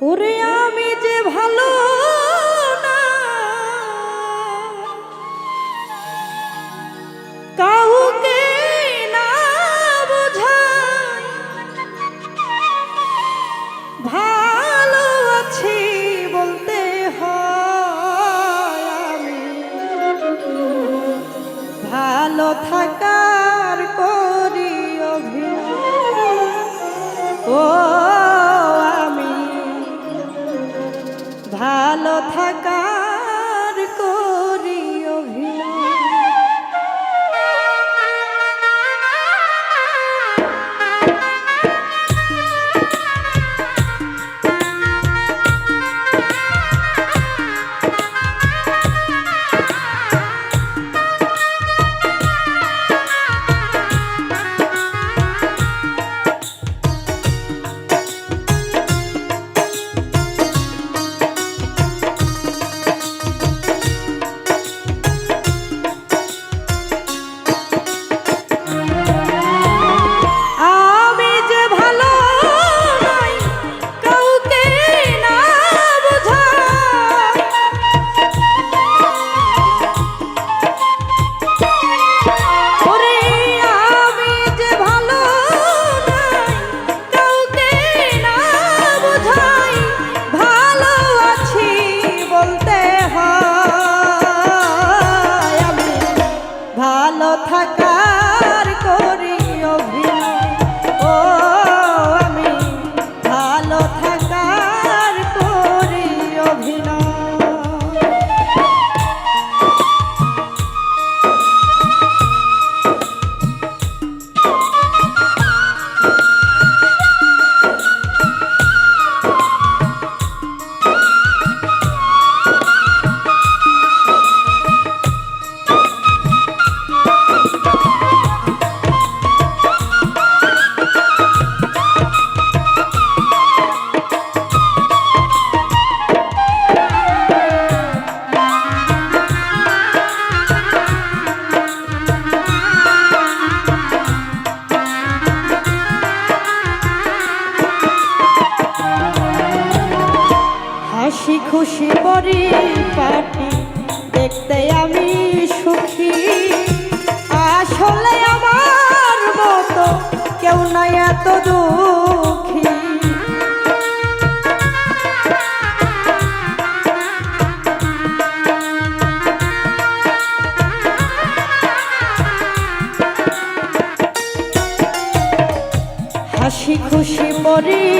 ওরে আমি যে ভালো ভালো হাসি খুশি পরি পাটি দেখতে আমি সুখী। আসলে আমার মতো কেউ নাই এত দুঃখী। হাসি খুশি পরিপাট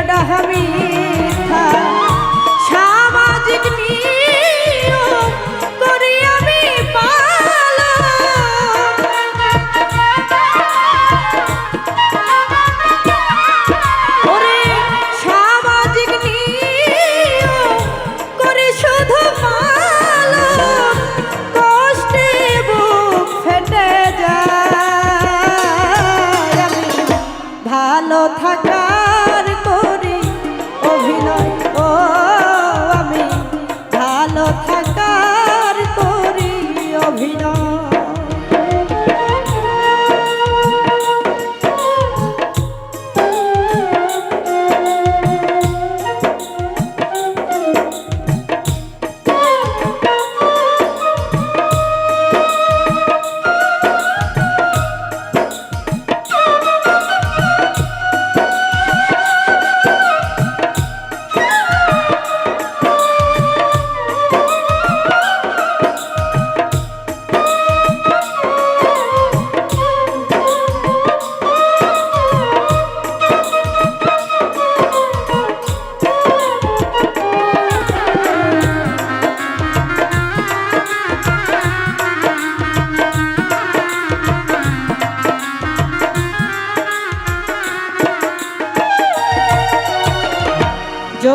এইটা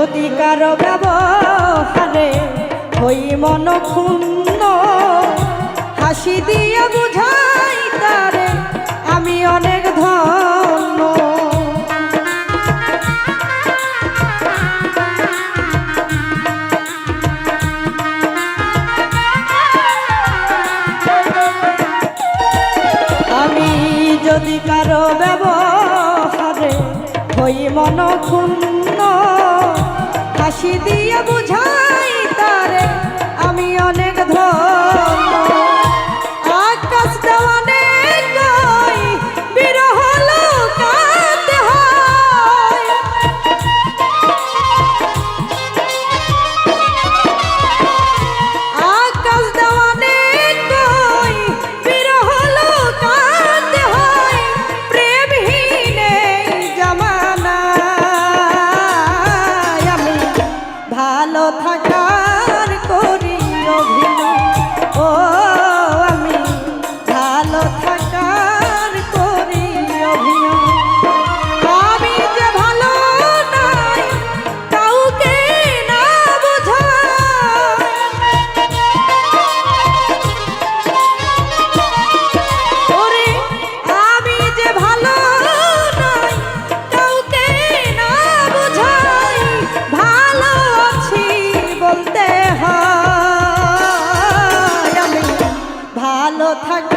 যদি কারও ব্যবহারে হই মন ক্ষুণ্ণ, হাসি দিয়ে বুঝাই তারে, আমি অনেক ধন্য। আমি যদি কারও ব্যবহারে হই মন ক্ষুণ্ণ হাসি দিয়ে বুঝাই তারে। আমি অনেক ধর ভালো থাকা 太过分